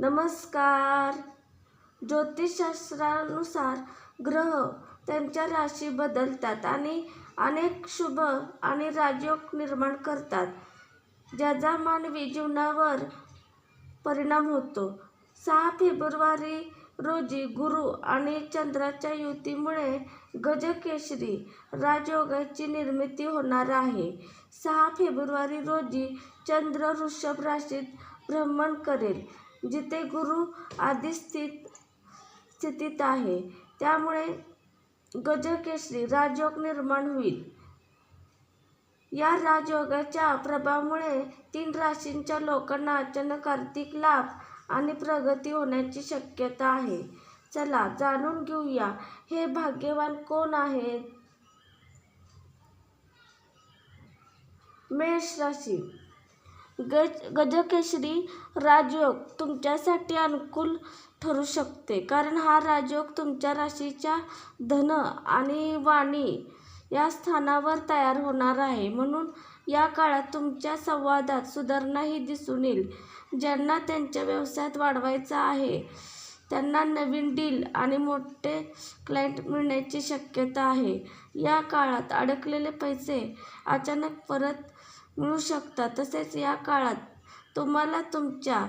नमस्कार. ज्योतिषशास्त्रानुसार ग्रह त्यांच्या राशी बदलतात आणि अनेक शुभ आणि राजयोग निर्माण करतात ज्याचा मानवी जीवनावर परिणाम होतो. सहा फेब्रुवारी रोजी गुरु आणि चंद्राच्या युतीमुळे गजकेशरी राजयोगाची निर्मिती होणार आहे. सहा फेब्रुवारी रोजी चंद्र वृषभ राशीत भ्रमण करेल. जिथे गुरु आधी स्थित स्थितीत आहे. त्यामुळे गजकेसरी राजयोग निर्माण होईल. या राजयोगाच्या प्रभावामुळे तीन राशींच्या लोकांना अचानक आर्थिक लाभ आणि प्रगती होण्याची शक्यता आहे. चला जाणून घेऊया हे भाग्यवान कोण आहेत? मेष राशी. गज गजकेसरी राजयोग तुमच्यासाठी अनुकूल ठरू शकते. कारण हा राजयोग तुमच्या राशीच्या धन आणि वाणी या स्थानावर तयार होणार आहे. म्हणून या काळात तुमच्या संवादात सुधारणाही दिसून येईल. ज्यांना त्यांच्या व्यवसायात वाढवायचा आहे त्यांना नवीन डील आणि मोठे क्लायंट मिळण्याची शक्यता आहे. या काळात अडकलेले पैसे अचानक परत मिळू शकतात. तसेच या काळात तुम्हाला तुमच्या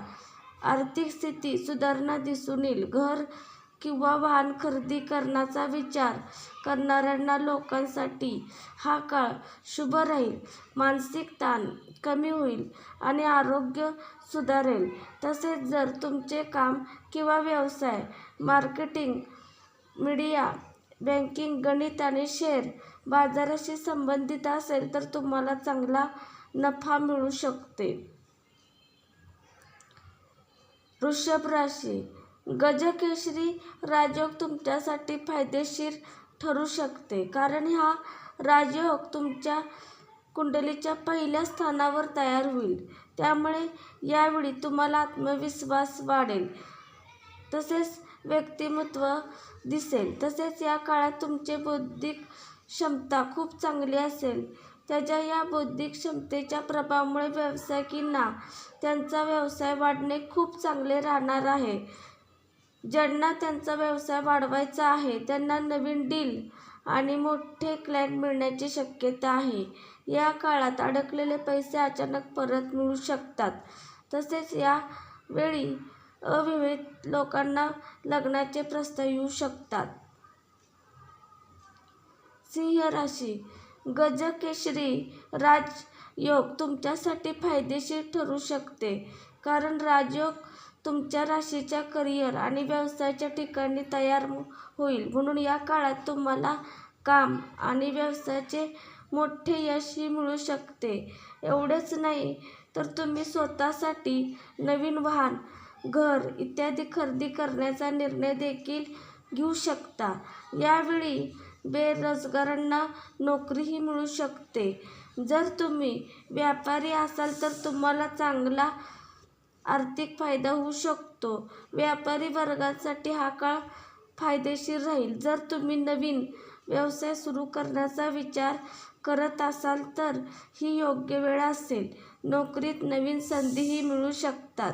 आर्थिक स्थिती सुधारणा दिसून येईल. घर किंवा वाहन खरेदी करण्याचा विचार करणाऱ्यांना लोकांसाठी हा काळ शुभ राहील. मानसिक ताण कमी होईल आणि आरोग्य सुधारेल. तसेच जर तुमचे काम किंवा व्यवसाय मार्केटिंग मीडिया बँकिंग गणित आणि शेअर बाजाराशी संबंधित असेल तर तुम्हाला चांगला नफा मिळू शकते. वृषभ राशी. गजकेशरी राजयोग तुमच्यासाठी फायदेशीर ठरू शकते कारण हा राजयोग तुमच्या कुंडलीच्या पहिल्या स्थानावर तयार होईल. त्यामुळे यावेळी तुम्हाला आत्मविश्वास वाढेल. तसेच व्यक्तिमत्व दिसेल. तसेच या काळात तुमचे बौद्धिक क्षमता खूप चांगली असेल. त्याच्या या बौद्धिक क्षमतेच्या प्रभावामुळे व्यावसायिकांना त्यांचा व्यवसाय वाढणे खूप चांगले राहणार आहे. ज्यांना त्यांचा व्यवसाय वाढवायचा आहे त्यांना नवीन डील आणि मोठे क्लायंट मिळण्याची शक्यता आहे. या काळात अडकलेले पैसे अचानक परत मिळू शकतात. तसेच या वेळी अविवाहित लोकांना लग्नाचे प्रस्ताव येऊ शकतात. सिंह राशी. गजकेसरी राजयोग तुमच्यासाठी फायदेशीर ठरू शकते. कारण राजयोग तुमच्या राशीच्या करिअर आणि व्यवसायाच्या ठिकाणी तयार होईल. म्हणून या काळात तुम्हाला काम आणि व्यवसायाचे मोठे यशही मिळू शकते. एवढेच नाही तर तुम्ही स्वतःसाठी नवीन वाहन घर इत्यादी खरेदी करण्याचा निर्णय देखील घेऊ शकता. यावेळी बेरोजगारांना नोकरीही मिळू शकते. जर तुम्ही व्यापारी असाल तर तुम्हाला चांगला आर्थिक फायदा होऊ शकतो. व्यापारी वर्गासाठी हा काळ फायदेशीर राहील. जर तुम्ही नवीन व्यवसाय सुरू करण्याचा विचार करत असाल तर ही योग्य वेळ असेल. नोकरीत नवीन संधीही मिळू शकतात.